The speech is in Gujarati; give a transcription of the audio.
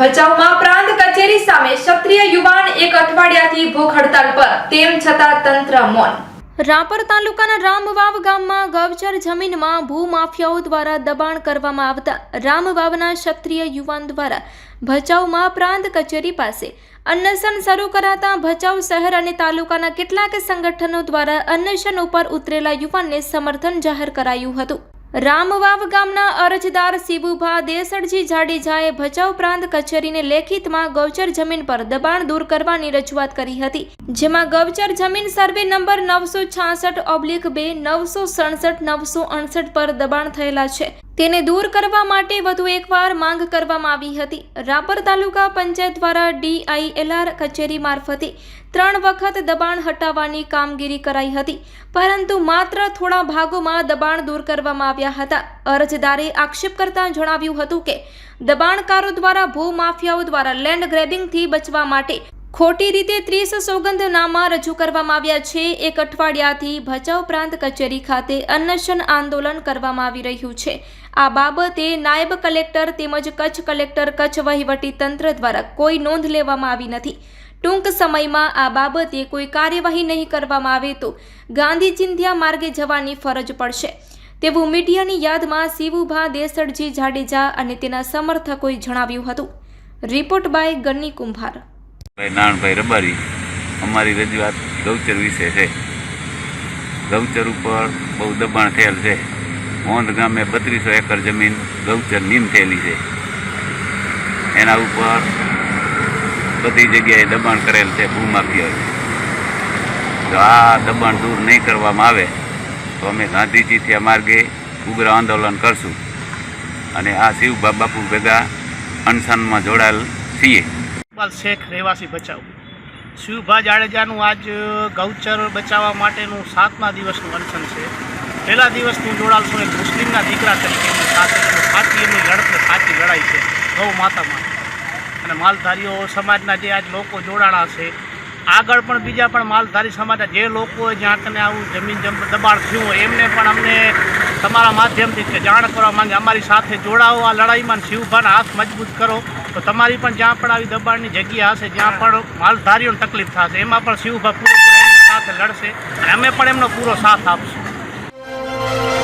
ભચાઉમાં પ્રાંત કચેરી સામે ક્ષત્રિય યુવાન એક અઠવાડિયાથી ભૂખ હડતાલ પર, તેમ છતાં તંત્ર મૌન. રાપર તાલુકાના રામવાવ ગામમાં ગૌચર જમીનમાં ભૂમાફિયાઓ દ્વારા દબાણ કરવામાં આવતા રામવાવના ક્ષત્રિય યુવાન દ્વારા ભચાઉમાં પ્રાંત કચેરી પાસે અન્નશન શરૂ કરાતા ભચાઉ શહેર અને તાલુકાના કેટલાક સંગઠનો દ્વારા અન્નશન ઉપર ઉતરેલા યુવાનને સમર્થન જાહેર કરાયું હતું. રામવાવ ગામના અરજદાર શિબુભા દેસડજી જાડેજાએ ભચાઉ પ્રાંત કચેરીને લેખિતમાં ગૌચર જમીન પર દબાણ દૂર કરવાની રજૂઆત કરી હતી, જેમાં ગૌચર જમીન સર્વે નંબર નવસો છાસઠ ઓબ્લિક બે, નવસો સડસઠ, નવસો અડસઠ પર દબાણ થયેલા છે. તેને દૂર કરવા માટે વધુ એકવાર માંગ કરવામાં આવી હતી. રાપર તાલુકા પંચાયત દ્વારા ડીઆઈએલઆર કચેરી મારફતે ત્રણ વખત દબાણ હટાવવાની કામગીરી કરાઈ હતી. પરંતુ માત્ર થોડા ભાગોમાં દબાણ દૂર કરવામાં આવ્યા હતા. અરજદારે આક્ષેપ કરતા જણાવ્યું હતું કે, દબાણકારો દ્વારા ભૂમાફિયાઓ દ્વારા લેન્ડ ગ્રેબિંગથી બચવા માટે ખોટી રીતે ત્રીસ સોગંદનામા રજૂ કરવામાં આવ્યા છે. એક અઠવાડિયાથી ભચાઉ પ્રાંત કચેરી ખાતે અન્નશન આંદોલન કરવામાં આવી રહ્યું છે. આ બાબતે નાયબ કલેક્ટર તેમજ કચ્છ કલેક્ટર કચ્છ વહીવટી તંત્ર દ્વારા કોઈ નોંધ લેવામાં આવી નથી. ટૂંક સમયમાં આ બાબતે કોઈ કાર્યવાહી નહીં કરવામાં આવે તો ગાંધી ચિંધ્યા માર્ગે જવાની ફરજ પડશે. તેવું મીડિયાની યાદમાં શિવુભા દેસડજી જાડેજા અને તેના સમર્થકોએ જણાવ્યું હતું. રિપોર્ટ બાય ગન્ની કુંભાર. ભાઈ નાણભાઈ રબારી. અમારી રજૂઆત ગૌચર વિશે છે. ગૌચર ઉપર બહુ દબાણ થયેલ છે. મોંધ ગામે બત્રીસો એકર જમીન ગૌચર નીમ થયેલી છે. એના ઉપર બધી જગ્યાએ દબાણ કરેલ છે ભૂમાફિયાએ તો આ દબાણ દૂર નહીં કરવામાં આવે, તો અમે ગાંધીજીથી આ માર્ગે ઉગ્ર આંદોલન કરશું. અને આ શિવ બાપુ ભેગા અનશનમાં જોડાયેલ છીએ. ઇકબાલ શેખ રહેવાસી બચાવ. શિવભા જાડેજાનું આજ ગૌચર બચાવવા માટેનું સાતમા દિવસનું અનશન છે. પહેલા દિવસનું જોડાલશું એક મુસ્લિમના દીકરા તરીકે સાચી એમની લડત સાચી લડાઈ છે. ગૌ માતા માટે અને માલધારીઓ સમાજના જે આજ લોકો જોડાણા છે, આગળ પણ બીજા પણ માલધારી સમાજના જે લોકો જ્યાં કને આવું જમીન જમ દબાણ થયું હોય, એમને પણ અમને તમારા માધ્યમથી જાણ કરવા માંગે. અમારી સાથે જોડાઓ, આ લડાઈમાં શિવભાના હાથ મજબૂત કરો. તો તમારી પણ જ્યાં પણ આવી દબાણની જગ્યા હશે જ્યાં પણ માલધારીઓને તકલીફ થશે. એમાં પણ શિવભાઈ પૂરો એમની સાથે લડશે અને અમે પણ એમનો પૂરો સાથ આપશું.